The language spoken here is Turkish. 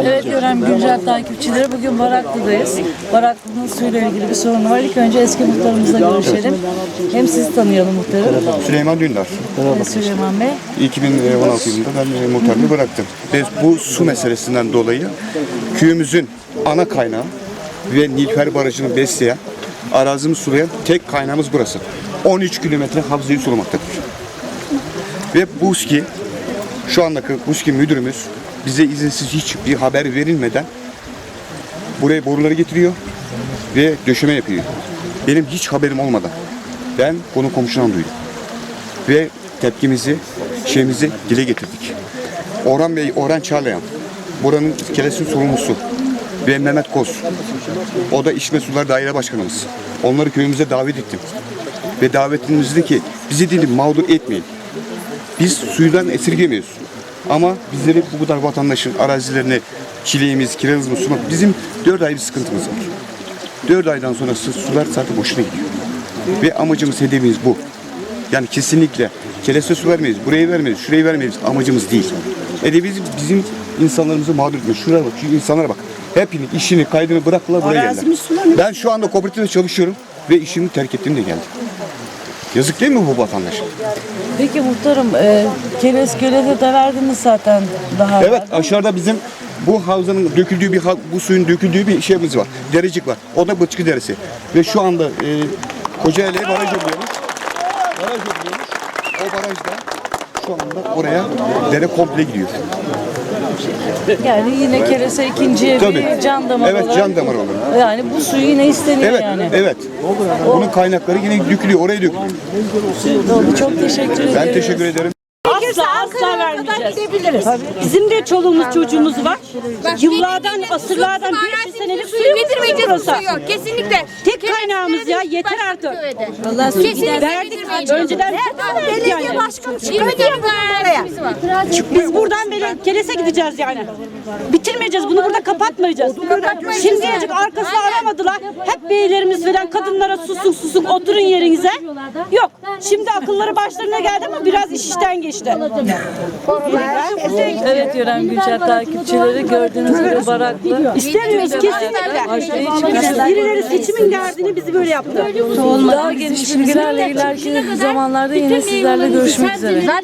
Evet Görem Güncel takipçileri bugün Baraklı'dayız. Baraklı'nın suyla ilgili bir sorunu var. İlk önce eski muhtarımızla görüşelim. Hem sizi tanıyalım muhtarım. Süleyman Dündar. Ee, Süleyman Bey. 2016 yılında ben e, muhtarlığı bıraktım. Ve bu su meselesinden dolayı köyümüzün ana kaynağı ve Nilfer Barajı'nı besleyen, arazimizi sulayan tek kaynağımız burası. 13 kilometre havzayı sulamaktadır. Ve BUSKİ, şu andaki BUSKİ müdürümüz bize izinsiz hiçbir haber verilmeden buraya boruları getiriyor ve döşeme yapıyor. Benim hiç haberim olmadan ben konu komşudan duydum ve tepkimizi, şeyimizi dile getirdik. Orhan Bey, Orhan Çağlayan, buranın kelesin sorumlusu ve Mehmet Koz, o da İçme Sular Daire Başkanımız. Onları köyümüze davet ettim. Ve davetimizde ki bizi dedi mağdur etmeyin. Biz suydan esirgemiyoruz. Ama bizleri bu kadar vatandaşın arazilerine çileğimiz, kirazımız sunmak bizim dört ay bir sıkıntımız var. Dört aydan sonra su- sular zaten boşuna gidiyor. Ve amacımız, hedefimiz bu. Yani kesinlikle kereste su vermeyiz, burayı vermeyiz, şurayı vermeyiz. Amacımız değil. Hedefimiz bizim insanlarımızı mağdur etmek. Şuraya bak, şu insanlara bak. Hepini, işini, kaydını bıraktılar buraya geldiler. Ben şu anda kooperatifte çalışıyorum ve işimi terk ettim de geldim. Yazık değil mi bu vatandaş? Peki muhtarım, e, Keres Gölü'ne de verdiniz zaten daha Evet evvel. aşağıda bizim bu havzanın döküldüğü bir bu suyun döküldüğü bir şeyimiz var. Derecik var. O da Bıçkı Deresi. Ve şu anda e, Kocaeli'ye baraj yapıyormuş. Baraj yapıyormuş. O barajda şu anda oraya dere komple gidiyor. Yani yine Keres'e ikinciye Tabii. bir can damarı Evet, olarak- can damarı olur. Yani bu suyu yine isteniyor Evet, yani. evet. Bunun kaynakları yine dökülüyor, oraya dökülüyor. Doğru, Çok teşekkür ederim. Ben teşekkür ederim. Asla asla vermeyeceğiz. Bizim de çoluğumuz çocuğumuz var. Yıllardan, asırlardan 500 senelik suyumuz Getirmeyeceğiz bu burası. suyu. Kesinlikle. Tek kaynağımız ya yeter artık. Allah Kesinlikle verdik. Önceden verdik yani. başkanı çıkıyor diye oraya. Biz buradan böyle kerese gideceğiz yani. Bitirmeyeceğiz bunu burada kapatmayacağız. Şimdiyecek arkasını aramadılar. Hep beylerimiz falan kadınlara susun susun oturun yerinize. Yok. Şimdi akılları başlarına geldi ama biraz iş işten geçti. Evet Görem Güncel takipçileri gördüğünüz gibi Baraklı. İstemiyoruz kesinlikle. Birileri seçimin derdini bizi böyle yaptı. Daha geniş bilgilerle ileriki zamanlarda yine sizlerle görüşmek üzere. Zaten